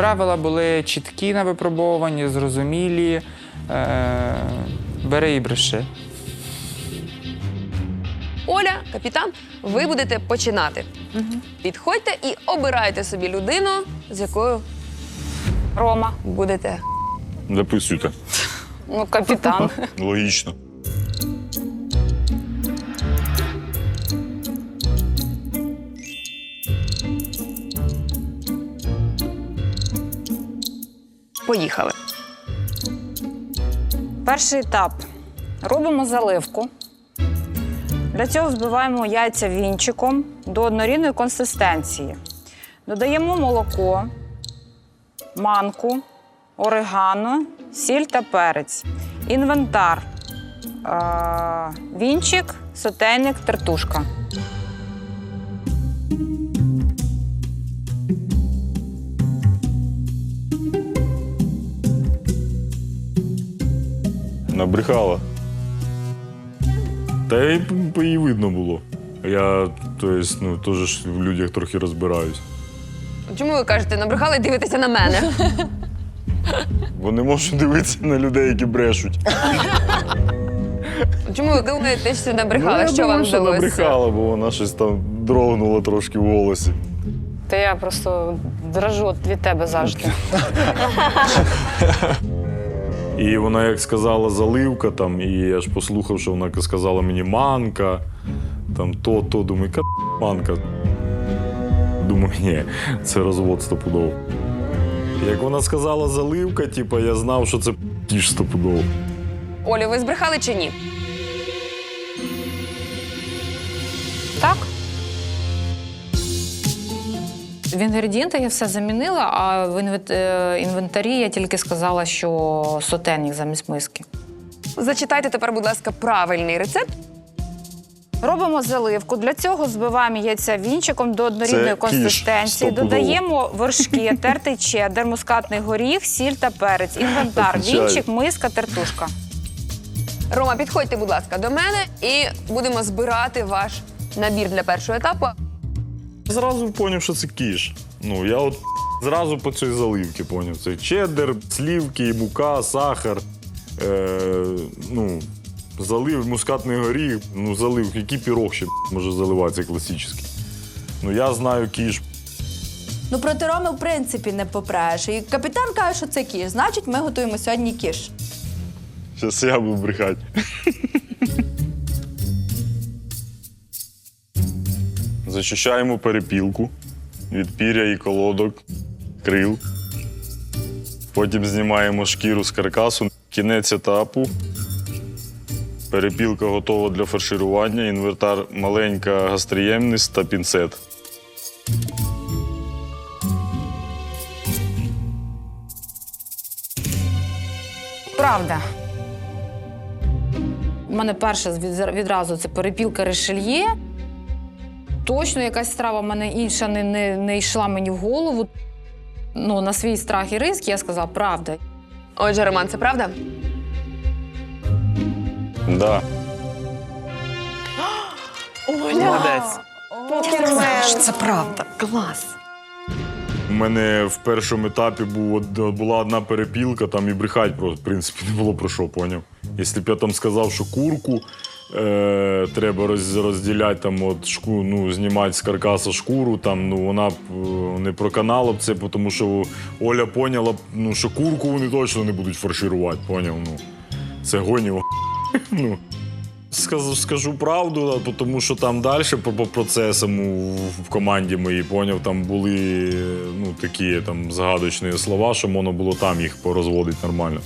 Правила були чіткі на випробовуванні, зрозумілі. Е, бери і бреши. Оля, капітан, ви будете починати. Підходьте і обирайте собі людину, з якою Рома, будете. Записуйте. ну капітан. Логічно. Поїхали. Перший етап. Робимо заливку. Для цього збиваємо яйця вінчиком до однорідної консистенції. Додаємо молоко, манку, орегано, сіль та перець. Інвентар. Е, Вінчик, сотейник, тертушка. Набрехала. Та й по їй видно було. Я, то есть, ну, теж в людях трохи розбираюсь. Чому ви кажете, набрехали і дивитеся на мене? Бо не можу дивитися на людей, які брешуть. Чому ви думаєте, що набрехала? ну, я що думаю, вам що вдалося? набрехала, бо вона щось там дрогнула трошки в голосі. Та я просто дрожу від тебе завжди. І вона як сказала заливка, там, і я ж послухав, що вона сказала мені манка, там то, то, думаю, яка манка. Думаю, ні, це розвод стопудово. Як вона сказала заливка, типу, я знав, що це ті стопудово. Олю, ви збрехали чи ні? Так. В інгредієнти я все замінила, а в е, інвентарі я тільки сказала, що сотейник замість миски. Зачитайте тепер, будь ласка, правильний рецепт. Робимо заливку. Для цього збиваємо яйця вінчиком до однорідної Це консистенції. стопудово. Додаємо вершки, тертий чеддер, мускатний горіх, сіль та перець. Інвентар, вінчик, миска, тертушка. Рома, підходьте, будь ласка, до мене і будемо збирати ваш набір для першого етапу. Зразу зрозумів, що це кіш. Ну, я от зразу по цій заливці поняв. Це чеддер, слівки, мука, сахар. Е, ну, залив мускатний горіх, ну, залив, який пірог ще може заливатися класичний. Ну, я знаю кіш. Ну проти Роми в принципі не попреш. І капітан каже, що це кіш. Значить, ми готуємо сьогодні кіш. Зараз я буду брехати. Зачищаємо перепілку від піря і колодок, крил. Потім знімаємо шкіру з каркасу. Кінець етапу. Перепілка готова для фарширування. Інвертар маленька гастроємність та пінцет. Правда. У мене перше відразу це перепілка решельє. Точно якась страва в мене інша не, не, не йшла мені в голову. Ну, на свій страх і ризик я сказала, правда. Отже, Роман, це правда? Да. Молодець. Це правда. Клас. У мене в першому етапі був, од- була одна перепілка, там і брехать просто, в принципі, не було про що, поняв. Якщо б я там сказав, що курку е, треба роз, розділяти, там, от, шку, ну, знімати з каркаса шкуру, там, ну, вона б е, не проканала б це, тому що Оля поняла, б, ну, що курку вони точно не будуть фарширувати, поняв? Ну, це гонів. ну. Скажу, скажу правду, тому що там далі по, по процесам у- в команді моїй, поняв, там були ну, такі там загадочні слова, що можна було там їх порозводити нормально.